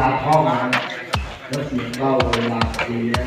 ลาท่องนะแล้วเสียงเราเวลาดีนะ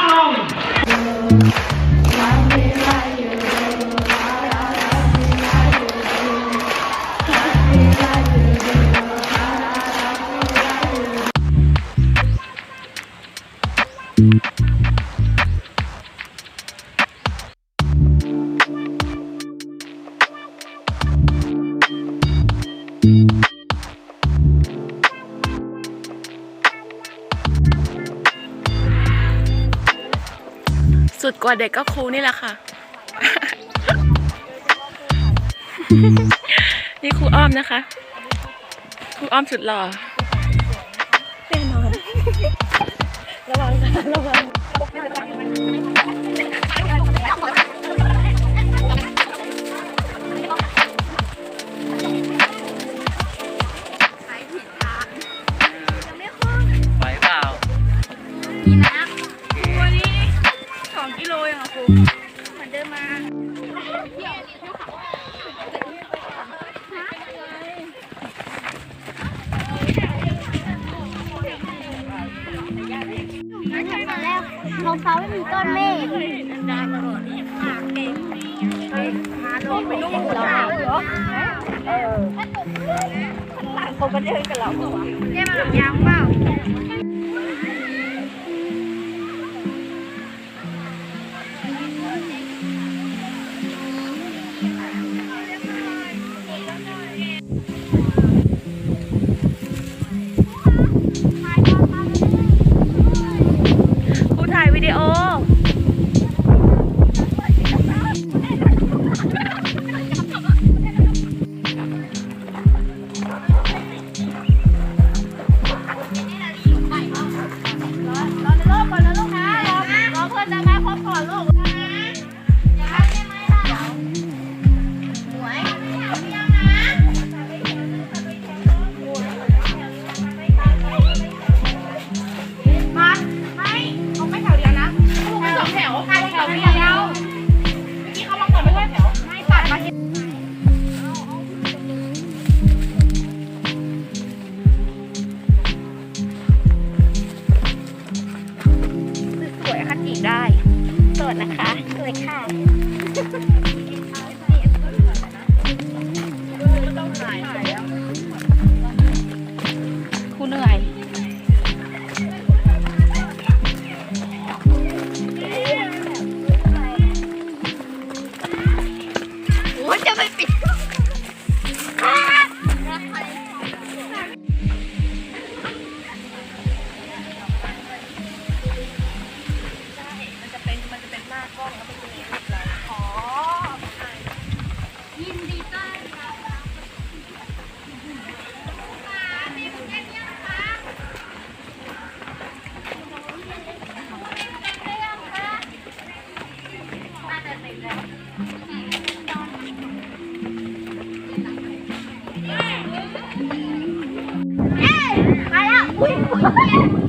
สุดกว่าเด็กก็ครูนี่แหละค่ะ นี่ครูอ้อมนะคะ ครูอ้อมสุดหล่อแน่นอนระวังนะระวัง อนแรกท้องฟ้าไม่มีก้อนเมฆดาตลอดหาเก่งหาลงไปนู่นเหรอเออต่างคนกันเดินกันเหรอเนี่ยมันยาวเปล่า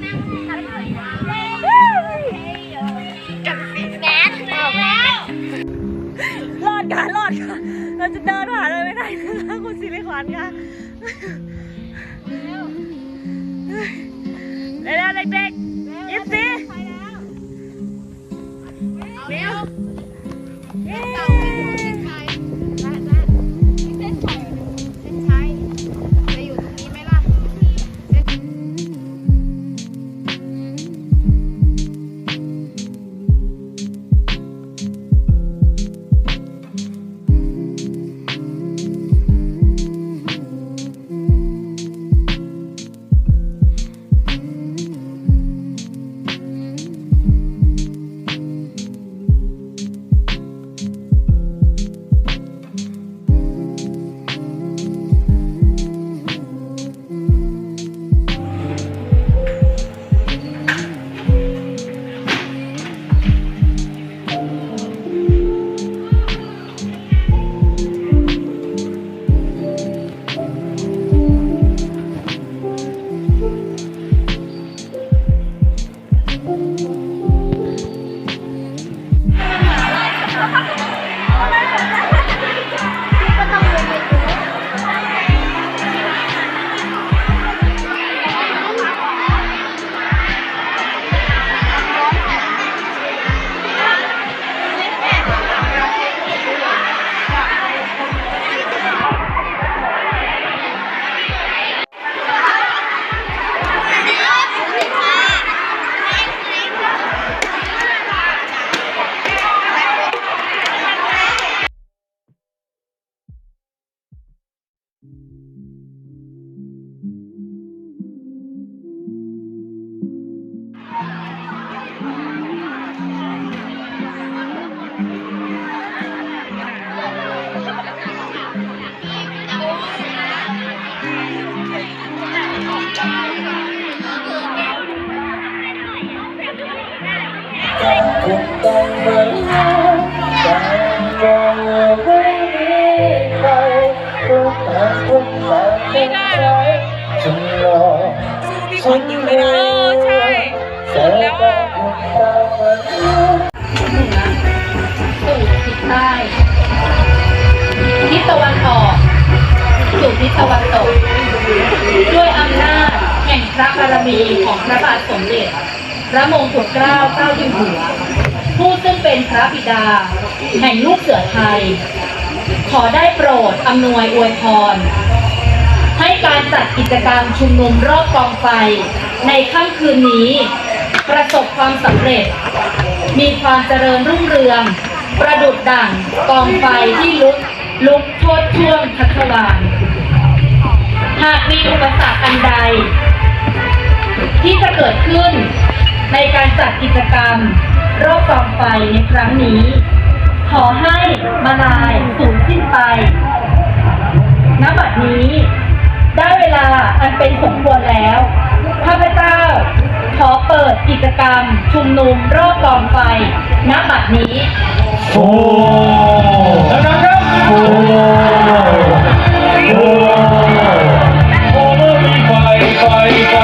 Thank you. คุณต้องมาแต่ก็ไม่มีใครรู้แต่คุณแต่เป็นใครฉันรอสู้พี่ขวัญยิงไม่ได้เออใช่สุดแล้วอะสู่ทิศใต้ทิศตะวันออกสู่ทิศตะวันตก ด้วยอำนาจแห่งพระบารมีของพระบาทสมเด็จพระมงกุฎเกล้าเจ้าอยู่หัว เป็นพระบิดา แห่งลูกเสือไทย ขอได้โปรดอำนวยอวยพร ให้การจัดกิจกรรมชุมนุมรอบกองไฟ ในค่ำคืนนี้ ประสบความสำเร็จ มีความเจริญรุ่งเรือง ประดุดดั่งกองไฟที่ลุกลุกโชดช่วงทัศวานหากมีอุปสรรคอันใด ที่จะเกิดขึ้นในการจัดกิจกรรม รอบกองไฟในครั้งนี้ ขอให้มาลายสูญสิ้นไป ณ บัดนี้ ได้เวลาอันเป็นสมควรแล้ว ข้าพเจ้า ขอเปิดกิจกรรม ชุมนุมรอบกองไฟ ณ บัดนี้ โอ้นะครับโอ้โอ้โอ้มีไฟไฟไฟ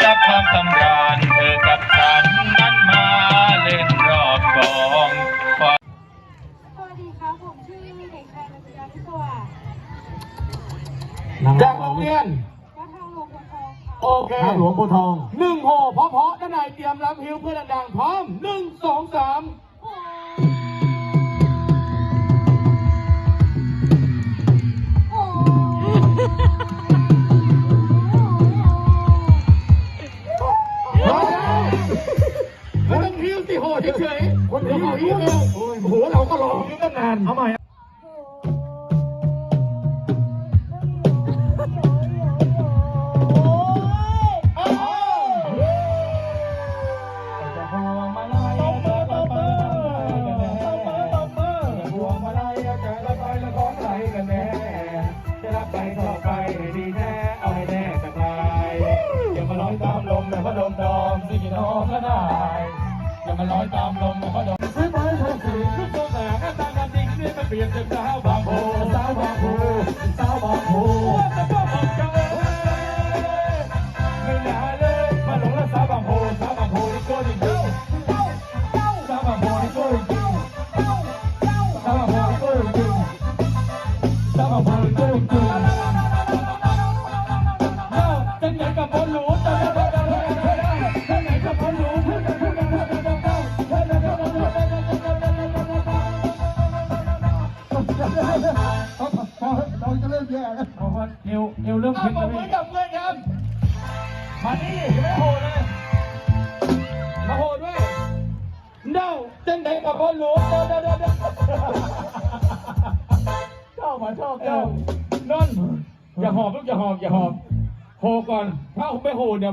กข์กับความสำราญเธอกับฉันนั้นมาเล่นรอบกองไฟสวัสดีครับผมชื่อเด็กชายนันทยาพิศวาสจากโรงเรียนวัดทางหลวงบัวทองค่ะโอเคทางหลวงปูทอง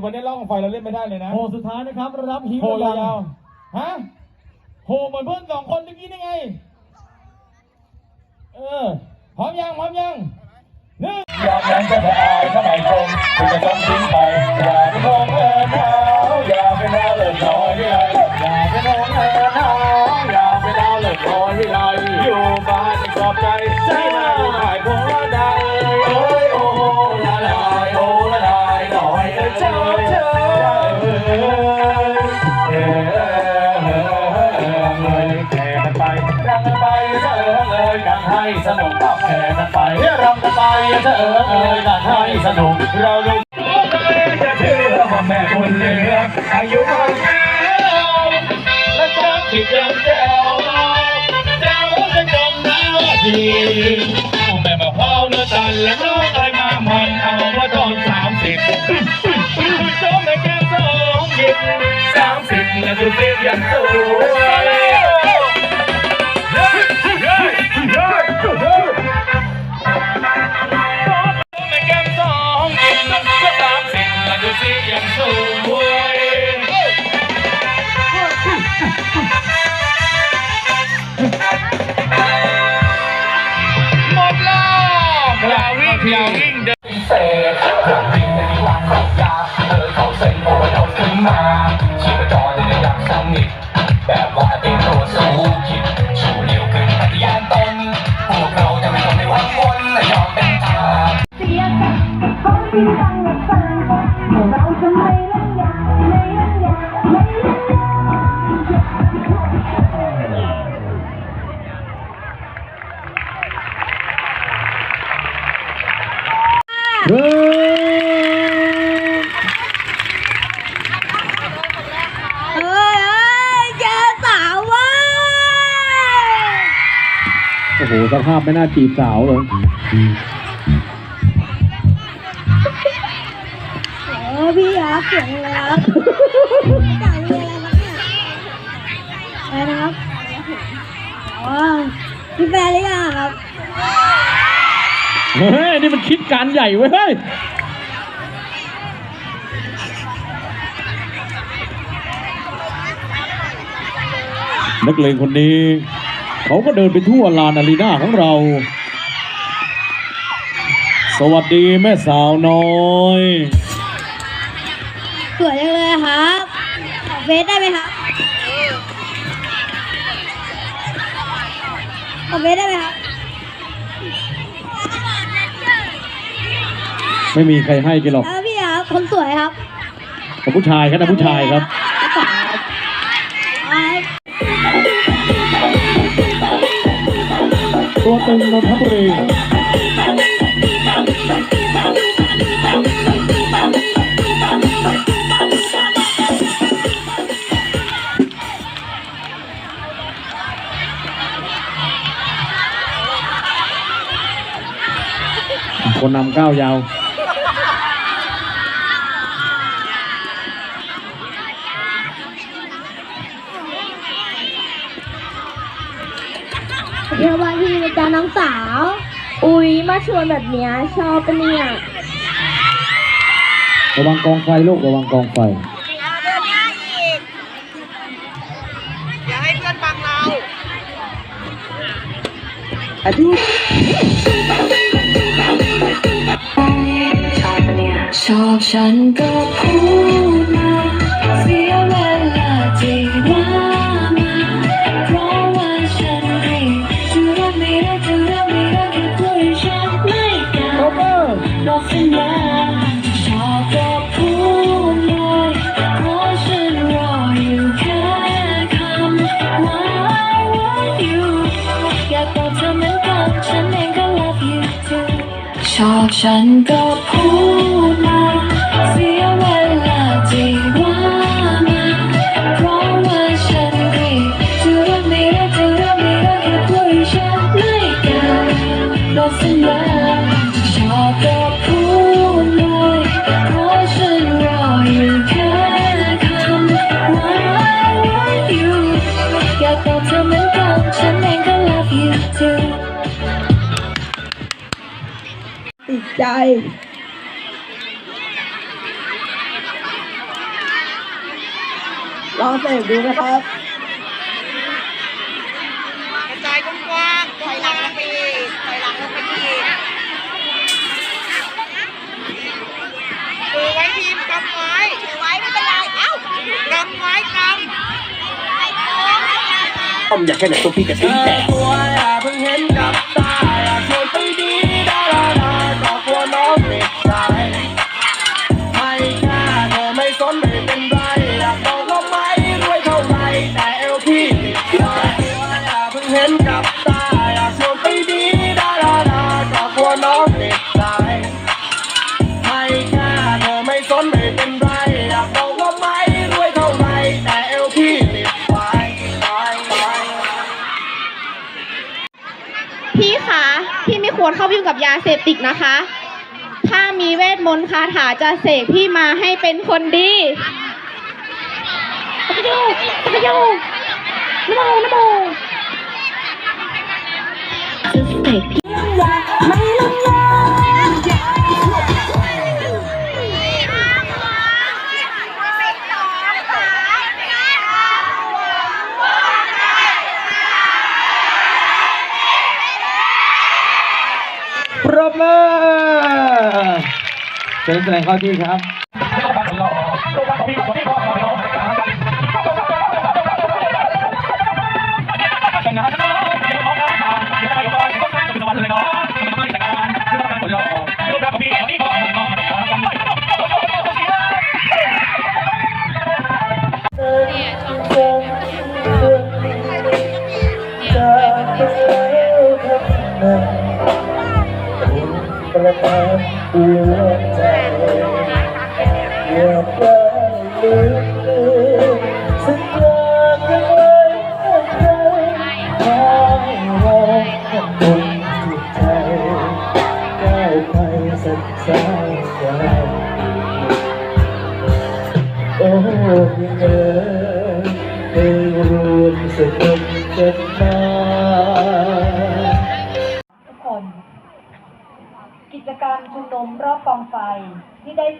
เนี่ยวันนี้ร้องไฟเราเล่นไม่ได้เลยนะโหสุดท้ายนะครับรับฮิวโหยาวๆฮะโหเหมือนเพื่อนสองคนเมื่อกี้นี่ไง เออพร้อมยังพร้อมยังหนึ่งอยากนั้นจะไปอายถ้าไม่คงคุณจะต้องทิ้งไปอย่าไปมองเอินหนาวอย่าไปน่า กันไปเจ้าเอ้ยกันให้สนุกเราดูจะเชื่อว่าแม่บุญเหลืออายุมากแล้วและจะผิดยังแจ้วแจ้วจะจมน้ำทีแม่มาพร้าเนื้อตันและน้องไอ้มามันเอาว่าตอนสามสิบจมในแก้มสองหยิบสามสิบและดูเสียยังสวย พไม่น่าจีบสาวเลยโอ้พี่ครับเสียงเลยครับจ่ายเงินอะไรครับเนี่ยอะไรนะครับอ๋อพี่แฟนหรือยังครับเฮ้ยนี่มันคิดการใหญ่เว้ยเฮ้ยนักเลงคนนี้ เขาก็เดินไปทั่วลานอารีนาของเรา สวัสดีแม่สาวน้อยสวยจังเลยครับขอเฟซได้ไหมครับขอเฟซได้ไหมครับ ไม่มีใครให้กันหรอก แล้วพี่ครับคนสวยครับแต่ผู้ชายครับนะผู้ชายครับ ตัวตึงนนทบุรีคนนำก้าวยาว เดี๋ยววันที่นะจ๊ะน้องสาว อุ๊ยมาชวนแบบเนี้ยชอบปะเนี่ยระวังกองไฟลูกระวังกองไฟชอบฉันก็พูดมาเสียเวลาที่ว่า อบฉันก็พูดมา ลองเสพดูนะครับกระจายกว้างๆถอยหลังลงไปอีกถอยหลังลงไปอีกถือไว้ทีมกำไว้ถือไว้ไม่เป็นไร เอ้ากำไว้กำต้มอยากแค่ไหนตัวพี่จะทิ้งแต่ตัวอย่าเพิ่งเห็นกับตาอย่าชวนไปดี ควรเข้าไปยุ่งกับยาเสพติดนะคะ ถ้ามีเวทมนต์คาถาจะเสกพี่มาให้เป็นคนดีตะกโยตะกโยนโมนโมจะเสกพี่ บมือเชิญแสดงข้อที่ครับ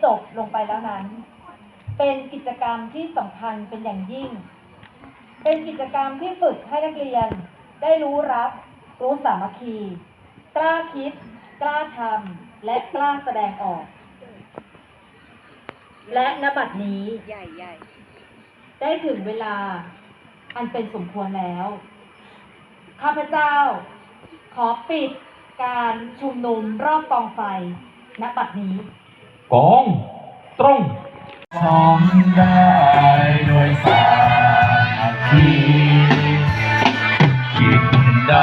จบลงไปแล้วนั้น เป็นกิจกรรมที่สำคัญเป็นอย่างยิ่ง เป็นกิจกรรมที่ฝึกให้นักเรียน ได้รู้รัก รู้สามัคคี กล้าคิด กล้าทำและกล้าแสดงออก และนบัดนี้ได้ถึงเวลาอันเป็นสมควรแล้ว ข้าพเจ้า ขอปิดการชุมนุมรอบกองไฟณบัดนี้ กองตรงทำได้โดยสามัคคีกิจใด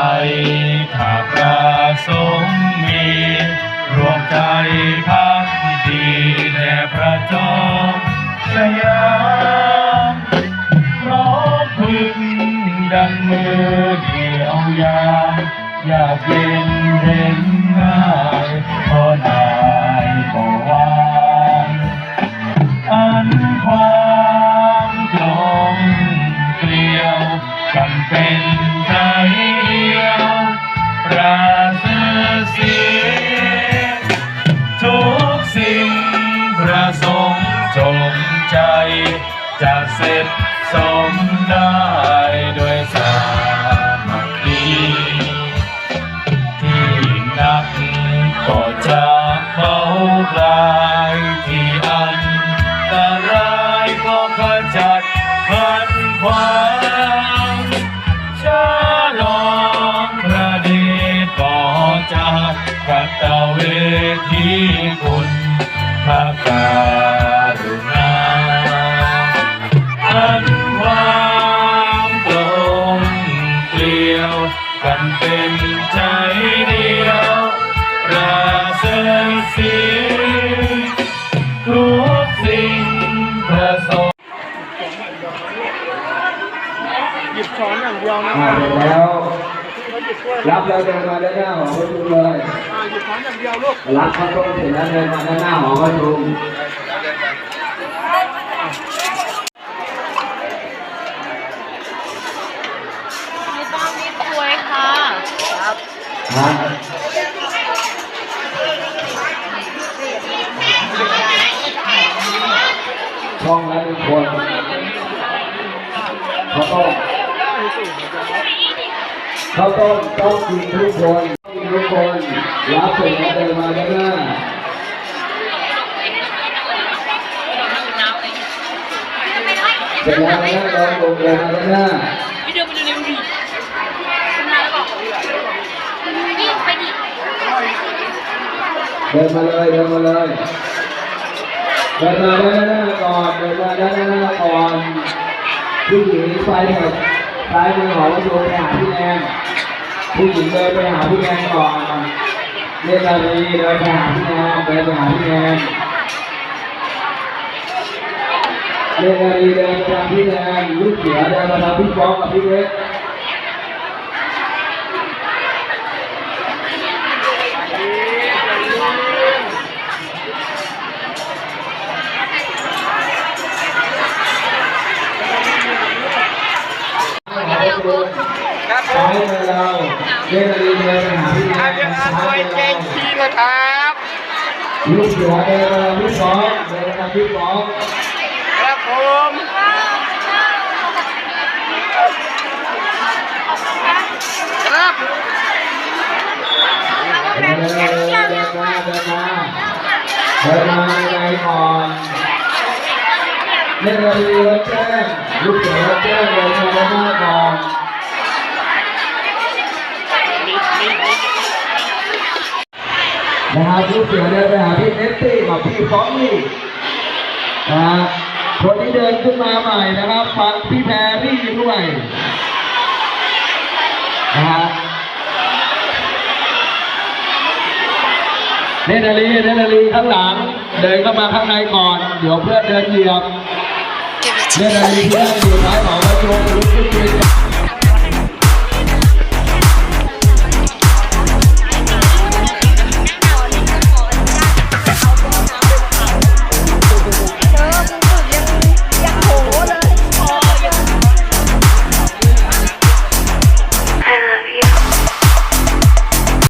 ถ้าประสงค์มีรวมใจพักดีแด่พระจอมสยามพร้อมพึงดังมือเดียวยามอยากเย็นเห็นง่า กัานเป็นใจเดียวราเสสีทุกสิ่งปสบหยิบช้อนอย่างเดียวนะอ่สร็จแล้ว รับแล้วเดินมาด้านหน้าหอประชุมเลย อ่หยิบช้อนอย่างเดียวลูก รับข้าวต้มเสร็จแล้วเดินมาด้านหน้าหอประชุม นะช่องละหนึ่งคนข้าวต้มข้าวต้มต้องกินทุกคนกินทุกคนรับสร็จแล้วเดินมาด้านหน้าเสร็จแล้วนะเราลงเดินมาด้านหน้า ดินมาเลยเดินมาเลยเดินมาด้านหน้าก่อนเดินมาด้านหน้าก่อนผู้หญิงไปเถอะซ้ายมือหอวัโยไปหาพี่แอนผู้หญิงเดินไปหาพี่แอนก่อนเล่นอะไรเดินไปหาพี่แอนเดินไปหาพี่แอนเล่นอะไรเดินไปหาพี่แอนลูกเสือเดินมาทางพี่ฟ้องกับพี่เล็ก ครับผมเราเล่นอะไรเดินไปหาพี่แอนซ้ายมือเรา พี่มาครับ ลูกเสือเดินมาพี่ฟ้องเดินมาพี่ฟ้องครับผมครับเดินมาเดินมาเดินมาเดินมาในก่อนเล่นอะรรถแจ้งลูกเสือรถแจ้งเดินมาด้านหน้าก่อน นะครับลูกเสือเดินไปหาพี่เนสตี้กับพี่ฟ้องนี่นะฮะคนที่เดินขึ้นมาใหม่นะครับฟังพี่แพรรี่ด้วยนะฮะเนตรลีเนตรลีข้างหลัง เดินเข้ามาข้างในก่อน เดี๋ยวเพื่อนเดินเหยียบเนตรลีที่นั่งอยู่ท้ายหอประชุมลุกขึ้นยืน